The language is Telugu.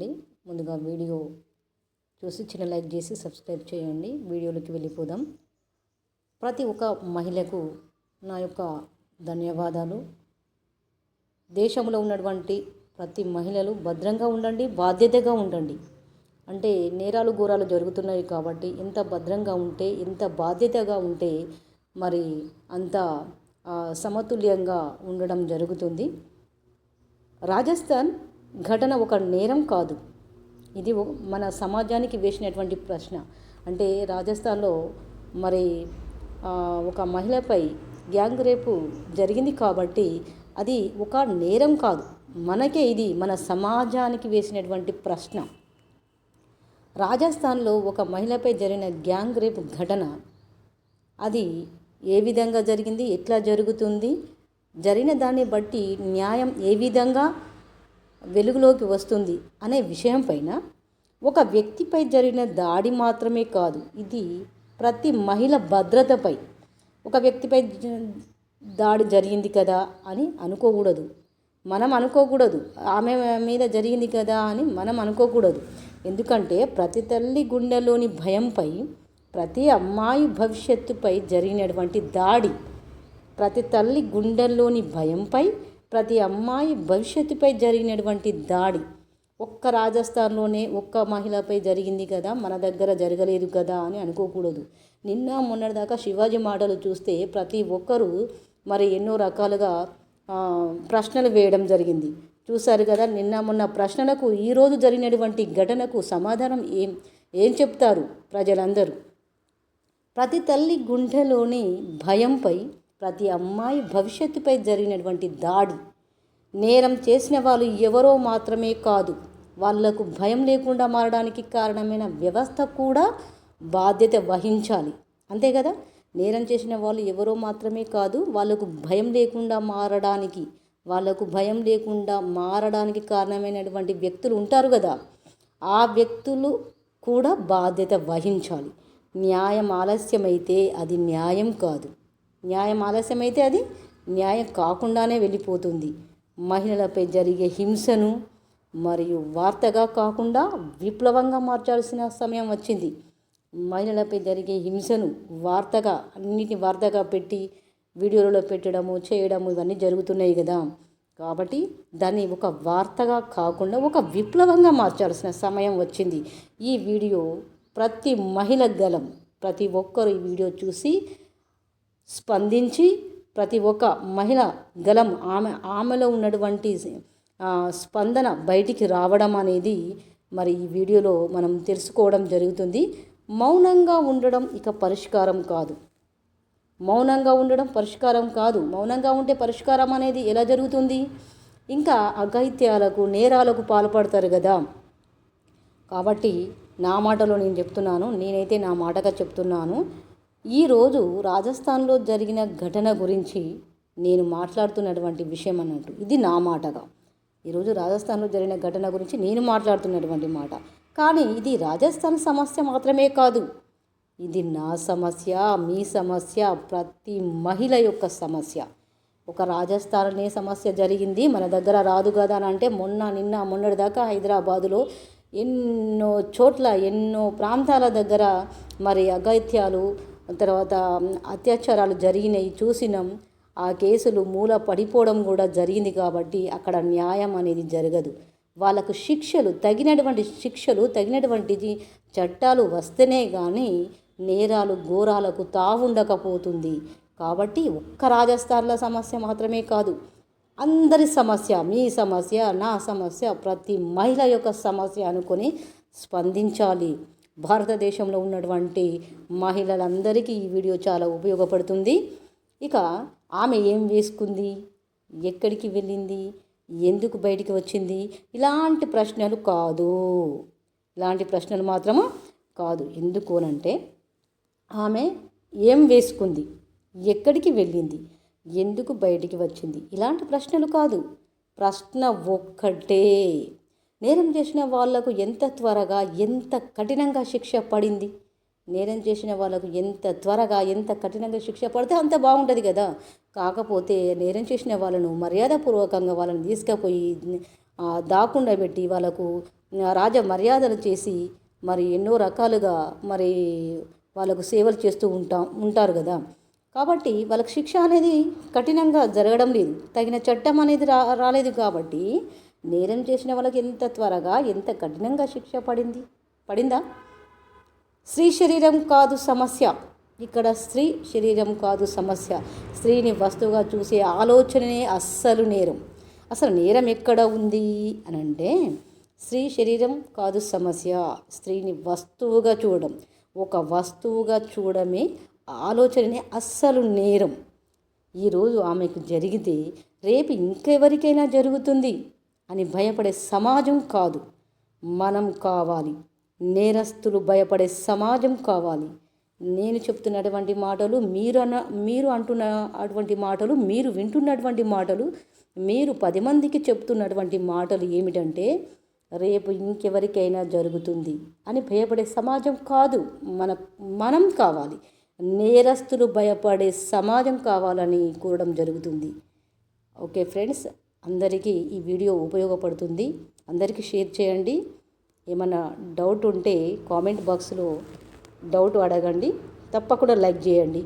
అండి ముందుగా వీడియో చూసి చిన్న లైక్ చేసి సబ్స్క్రైబ్ చేయండి. వీడియోలోకి వెళ్ళిపోదాం. ప్రతి ఒక్క మహిళకు నా యొక్క ధన్యవాదాలు. దేశంలో ఉన్నటువంటి ప్రతి మహిళలు భద్రంగా ఉండండి బాధ్యతగా ఉండండి. అంటే నేరాలు ఘోరాలు జరుగుతున్నాయి కాబట్టి ఎంత భద్రంగా ఉంటే ఎంత బాధ్యతగా ఉంటే మరి అంత సమతుల్యంగా ఉండడం జరుగుతుంది. రాజస్థాన్ ఘటన ఒక నేరం కాదు. ఇది మన సమాజానికి వేసినటువంటి ప్రశ్న. అంటే రాజస్థాన్లో మరి ఒక మహిళపై గ్యాంగ్ రేపు జరిగింది కాబట్టి అది ఒక నేరం కాదు. మనకే ఇది మన సమాజానికి వేసినటువంటి ప్రశ్న. రాజస్థాన్లో ఒక మహిళపై జరిగిన గ్యాంగ్ రేప్ ఘటన అది ఏ విధంగా జరిగింది ఎట్లా జరుగుతుంది జరిగిన దాన్ని బట్టి న్యాయం ఏ విధంగా వెలుగులోకి వస్తుంది అనే విషయం పైన ఒక వ్యక్తిపై జరిగిన దాడి మాత్రమే కాదు ఇది ప్రతి మహిళ భద్రతపై ఒక వ్యక్తిపై దాడి జరిగింది కదా అని అనుకోకూడదు. మనం అనుకోకూడదు. ఆమె మీద జరిగింది కదా అని మనం అనుకోకూడదు. ఎందుకంటే ప్రతి తల్లి గుండెలోని భయంపై ప్రతి అమ్మాయి భవిష్యత్తుపై జరిగినటువంటి దాడి ప్రతి తల్లి గుండెల్లోని భయంపై ప్రతి అమ్మాయి భవిష్యత్తుపై జరిగినటువంటి దాడి. ఒక్క రాజస్థాన్లోనే ఒక్క మహిళపై జరిగింది కదా మన దగ్గర జరగలేదు కదా అని అనుకోకూడదు. నిన్న మొన్నటిదాకా శివాజీ మాటలు చూస్తే ప్రతి ఒక్కరూ మరి ఎన్నో రకాలుగా ప్రశ్నలు వేయడం జరిగింది. చూశారు కదా నిన్న మొన్న ప్రశ్నలకు ఈరోజు జరిగినటువంటి ఘటనకు సమాధానం ఏం ఏం చెప్తారు ప్రజలందరూ? ప్రతి తల్లి గుండెలోని భయంపై ప్రతి అమ్మాయి భవిష్యత్తుపై జరిగినటువంటి దాడి. నేరం చేసిన వాళ్ళు ఎవరో మాత్రమే కాదు వాళ్ళకు భయం లేకుండా మారడానికి కారణమైన వ్యవస్థ కూడా బాధ్యత వహించాలి. అంతే కదా? నేరం చేసిన వాళ్ళు ఎవరో మాత్రమే కాదు వాళ్ళకు భయం లేకుండా మారడానికి వాళ్ళకు భయం లేకుండా మారడానికి కారణమైనటువంటి వ్యక్తులు ఉంటారు కదా? ఆ వ్యక్తులు కూడా బాధ్యత వహించాలి. న్యాయం ఆలస్యమైతే అది న్యాయం కాదు. న్యాయం ఆలస్యమైతే అది న్యాయం కాకుండానే వెళ్ళిపోతుంది. మహిళలపై జరిగే హింసను మరియు వార్తగా కాకుండా విప్లవంగా మార్చాల్సిన సమయం వచ్చింది. మహిళలపై జరిగే హింసను వార్తగా అన్నిటిని వార్తగా పెట్టి వీడియోలలో పెట్టడము చేయడము ఇవన్నీ జరుగుతున్నాయి కదా. కాబట్టి దాన్ని ఒక వార్తగా కాకుండా ఒక విప్లవంగా మార్చాల్సిన సమయం వచ్చింది. ఈ వీడియో ప్రతి మహిళ గలం ప్రతి ఒక్కరు ఈ వీడియో చూసి స్పందించి ప్రతి ఒక్క మహిళ గలం ఆమె ఆమెలో ఉన్నటువంటి స్పందన బయటికి రావడం అనేది మరి ఈ వీడియోలో మనం తెలుసుకోవడం జరుగుతుంది. మౌనంగా ఉండడం ఇక పరిష్కారం కాదు. మౌనంగా ఉండడం పరిష్కారం కాదు. మౌనంగా ఉంటే పరిష్కారం అనేది ఎలా జరుగుతుంది? ఇంకా అగైత్యాలకు నేరాలకు పాల్పడతారు కదా. కాబట్టి నా మాటలో నేను చెప్తున్నాను. నేనైతే నా మాటగా చెప్తున్నాను. ఈరోజు రాజస్థాన్లో జరిగిన ఘటన గురించి నేను మాట్లాడుతున్నటువంటి విషయం అన్నట్టు. ఇది నా మాటగా. ఈరోజు రాజస్థాన్లో జరిగిన ఘటన గురించి నేను మాట్లాడుతున్నటువంటి మాట. కానీ ఇది రాజస్థాన్ సమస్య మాత్రమే కాదు. ఇది నా సమస్య మీ సమస్య ప్రతి మహిళ యొక్క సమస్య. ఒక రాజస్థాన్నే సమస్య జరిగింది మన దగ్గర రాదు కదా అని అంటే మొన్న నిన్న మొన్నటి దాకా హైదరాబాదులో ఎన్నో చోట్ల ఎన్నో ప్రాంతాల దగ్గర మరి అగత్యాలు తర్వాత అత్యాచారాలు జరిగినాయి చూసినాం. ఆ కేసులు మూల పడిపోవడం కూడా జరిగింది కాబట్టి అక్కడ న్యాయం అనేది జరగదు. వాళ్ళకు శిక్షలు తగినటువంటి శిక్షలు తగినటువంటి చట్టాలు వస్తేనే కానీ నేరాలు ఘోరాలకు తావుండకపోతుంది. కాబట్టి ఒక్క రాజస్థాన్ల సమస్య మాత్రమే కాదు. అందరి సమస్య మీ సమస్య నా సమస్య ప్రతి మహిళ యొక్క సమస్య అనుకొని స్పందించాలి. భారతదేశంలో ఉన్నటువంటి మహిళలందరికీ ఈ వీడియో చాలా ఉపయోగపడుతుంది. ఇక ఆమె ఏం వేసుకుంది? ఎక్కడికి వెళ్ళింది? ఎందుకు బయటికి వచ్చింది? ఇలాంటి ప్రశ్నలు కాదు. ఇలాంటి ప్రశ్నలు మాత్రము కాదు. ఎందుకు అనంటే ఆమె ఏం వేసుకుంది? ఎక్కడికి వెళ్ళింది? ఎందుకు బయటికి వచ్చింది? ఇలాంటి ప్రశ్నలు కాదు. ప్రశ్న ఒక్కటే. నేరం చేసిన వాళ్ళకు ఎంత త్వరగా ఎంత కఠినంగా శిక్ష పడింది? నేరం చేసిన వాళ్ళకు ఎంత త్వరగా ఎంత కఠినంగా శిక్ష పడితే అంత బాగుంటుంది కదా. కాకపోతే నేరం చేసిన వాళ్ళను మర్యాదపూర్వకంగా వాళ్ళని తీసుకుపోయి దాకుండా పెట్టి వాళ్ళకు రాజ మర్యాదలు చేసి మరి ఎన్నో రకాలుగా మరి వాళ్ళకు సేవలు చేస్తూ ఉంటాం ఉంటారు కదా. కాబట్టి వాళ్ళకి శిక్ష అనేది కఠినంగా జరగడం లేదు. తగిన చట్టం అనేది రా రాలేదు కాబట్టి నేరం చేసిన వాళ్ళకి ఎంత త్వరగా ఎంత కఠినంగా శిక్ష పడింది? పడిందా? స్త్రీ శరీరం కాదు సమస్య. ఇక్కడ స్త్రీ శరీరం కాదు సమస్య. స్త్రీని వస్తువుగా చూసే ఆలోచననే అస్సలు నేరం. అసలు నేరం ఎక్కడ ఉంది అని అంటే స్త్రీ శరీరం కాదు సమస్య. స్త్రీని వస్తువుగా చూడడం. ఒక వస్తువుగా చూడమే ఆలోచననే అస్సలు నేరం. ఈరోజు ఆమెకు జరిగితే రేపు ఇంకెవరికైనా జరుగుతుంది. అని భయపడే సమాజం కాదు. మనం కావాలి. నేరస్తులు భయపడే సమాజం కావాలి. నేను చెప్తున్నటువంటి మాటలు మీరు అన్న మీరు అంటున్న అటువంటి మాటలు మీరు వింటున్నటువంటి మాటలు మీరు పది మందికి చెప్తున్నటువంటి మాటలు ఏమిటంటే రేపు ఇంకెవరికైనా జరుగుతుంది అని భయపడే సమాజం కాదు. మన మనం కావాలి. నేరస్తులు భయపడే సమాజం కావాలని కోరడం జరుగుతుంది. ఓకే ఫ్రెండ్స్ అందరికీ ఈ వీడియో ఉపయోగపడుతుంది. అందరికీ షేర్ చేయండి. ఏమైనా డౌట్ ఉంటే కామెంట్ బాక్స్లో డౌట్ అడగండి. తప్పకుండా లైక్ చేయండి.